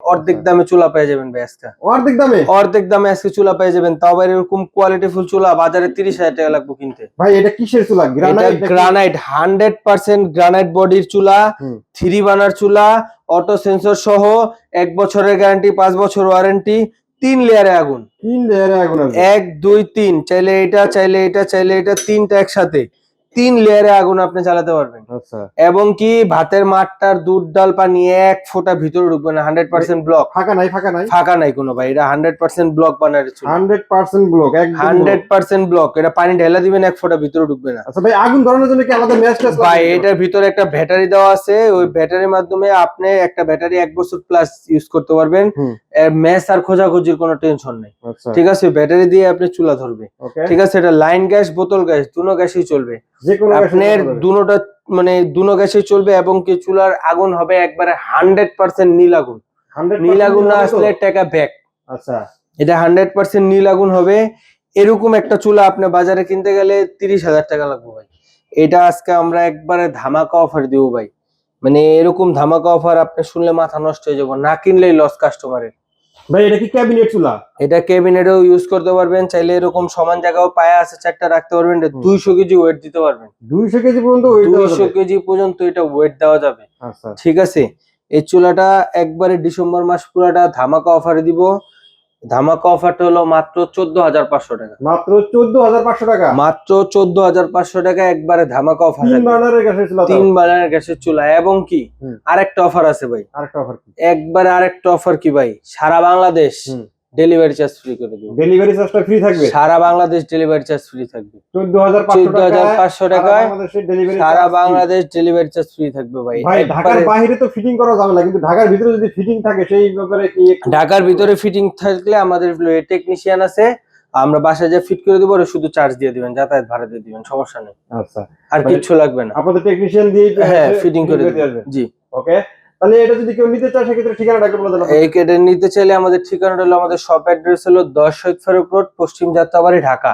অর্ধেক দামে চুলা পেয়ে যাবেন ভাই আজকে। অর্ধেক দামে? অর্ধেক দামে আজকে চুলা পেয়ে যাবেন। তাও আবার এরকম কোয়ালিটি ফুল চুলা বাজারে তিরিশ হাজার টাকা লাগবে কিনতে। ভাই এটা কিসের চুলা? Granite granite hundred percent granite বডির চুলা থ্রি বানার চুলা অটো সেন্সর সহ এক বছরের গ্যারান্টি পাঁচ বছর ওয়ারেন্টি তিন লেয়ারে আগুন। তিন লেয়ারে আগুন এক দুই তিন। চাইলে এটা চাইলে এটা চাইলে এটা তিনটা একসাথে। তিন লেয়ারে আগুন আপনি চালাতে পারবেন। আচ্ছা। এবং কি ভাতের মাঠটার দুধ ডাল পানি এক ফোঁটা ভিতরে ঢুকবে না হান্ড্রেড পার্সেন্ট ব্লক ফাঁকা নাই ফাঁকা নাই? ফাঁকা নাই কোনো ভাই এটা হান্ড্রেড পার্সেন্ট ব্লক বানার hundred percent block hundred percent block এটা পানি ঢেলা দিবেন এক ফোঁটা ভিতরে ঢুকবে না। আচ্ছা ভাই আগুন ধরানোর জন্য কি আলাদা ম্যাচ ভাই এটার ভিতরে একটা ব্যাটারি দেওয়া আছে ওই ব্যাটারির মাধ্যমে আপনি একটা ব্যাটারি এক বছর প্লাস ইউজ করতে পারবেন। ম্যাচ আর খোঁজাখুঁজির কোনো টেনশন নেই। আচ্ছা। ঠিক আছে ব্যাটারি দিয়ে আপনি চুলা ধরবে। ঠিক আছে এটা লাইন গ্যাস বোতল গ্যাস দুনো গ্যাসই চলবে। আপনার দুনোটা মানে দুনো গ্যাসই চলবে এবং কি চুলার আগুন হবে একবারে হান্ড্রেড পার্সেন্ট নীল আগুন। নীল আগুন না আসলে টাকা ব্যাক। আচ্ছা। এটা হান্ড্রেড পার্সেন্ট নীল আগুন হবে। এরকম একটা চুলা আপনি বাজারে কিনতে গেলে তিরিশ হাজার টাকা লাগবে ভাই। এটা আজকে আমরা একবারে ধামাকা অফার দিব ভাই। মানে এরকম ধামাকা অফার আপনি শুনলে মাথা নষ্ট হয়ে যাব। না কিনলেই লস কাস্টমারের ভাই এটা কি ক্যাবিনেট চুলা? এটা ক্যাবিনেটেও ইউজ করতে পারবেন চাইলে এরকম সমান জায়গাও পায়ে আছে চারটা রাখতে পারবেন এটা হুম। দুইশো কেজি ওয়েট দিতে পারবেন। দুইশো কেজি পর্যন্ত ওয়েট 200 কেজি পর্যন্ত এটা ওয়েট দেওয়া যাবে। আচ্ছা। ঠিক আছে? এই চুলাটা একবারে ডিসেম্বর মাস পুরাটা ধামাকা অফারে দিব। ধামাকা অফারটা হলো মাত্র চোদ্দ হাজার পাঁচশো টাকা। মাত্র চোদ্দ হাজার পাঁচশো টাকা? মাত্র চোদ্দ হাজার পাঁচশো টাকা একবারে ধামাকা অফার তিন বার্নারের গ্যাসের চুলা তিন বার্নারের গ্যাসের চুলা এবং কি। আরেকটা অফার আছে ভাই। আরেকটা অফার কি? একবারে আরেকটা অফার কি ভাই? সারা বাংলাদেশ। ডেলিভারি চার্জ ফ্রি করে দিব। ডেলিভারি চার্জটা ফ্রি থাকবে? সারা বাংলাদেশ ডেলিভারি চার্জ ফ্রি থাকবে। চোদ্দ হাজার পাঁচশো চোদ্দ হাজার টাকা পাঁচশো টাকায় ডেলিভারি সারা বাংলাদেশ ডেলিভারি চার্জ ফ্রি থাকবে ভাই। ভাই ঢাকার বাইরে তো ফিটিং করা যাবে না কিন্তু ঢাকার ভিতরে যদি ফিটিং থাকে সেই ব্যাপারে কি ঢাকার ভিতরে ফিটিং থাকলে আমাদের টেকনিশিয়ান আছে আমরা বাসায় যা ফিট করে দেবো শুধু চার্জ দিয়ে দিবেন যাতায়াত ভাড়া দিয়ে দিবেন সমস্যা নেই। আচ্ছা। আর কিচ্ছু লাগবে না। আপনাদের টেকনিশিয়ান দিয়ে হ্যাঁ ফিটিং করে দিবেন জি। ওকে তাহলে এটা যদি কেউ নিতে চায় সেক্ষেত্রে ঠিকানাটা একটু বলে দেন এই কেটে নিতে চাইলে আমাদের ঠিকানাটা হলো আমাদের শপ অ্যাড্রেস হলো দশ শহীদ ফারুক রোড পশ্চিম যাত্রাবাড়ি ঢাকা।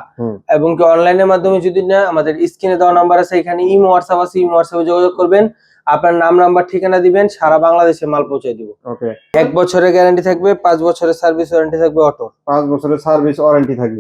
এবং কি অনলাইনের মাধ্যমে যদি না আমাদের স্ক্রিনে দেওয়া নাম্বার আছে এখানে ইমো হোয়াটসঅ্যাপ আছে ইমো হোয়াটসঅ্যাপে যোগাযোগ করবেন। আপনার নাম নাম্বার ঠিকানা দিবেন সারা বাংলাদেশে মাল পৌঁছে দিব। ওকে এক বছরের গ্যারান্টি থাকবে পাঁচ বছরের সার্ভিস ওয়ারেন্টি থাকবে অটো পাঁচ বছরের সার্ভিস ওয়ারেন্টি থাকবে।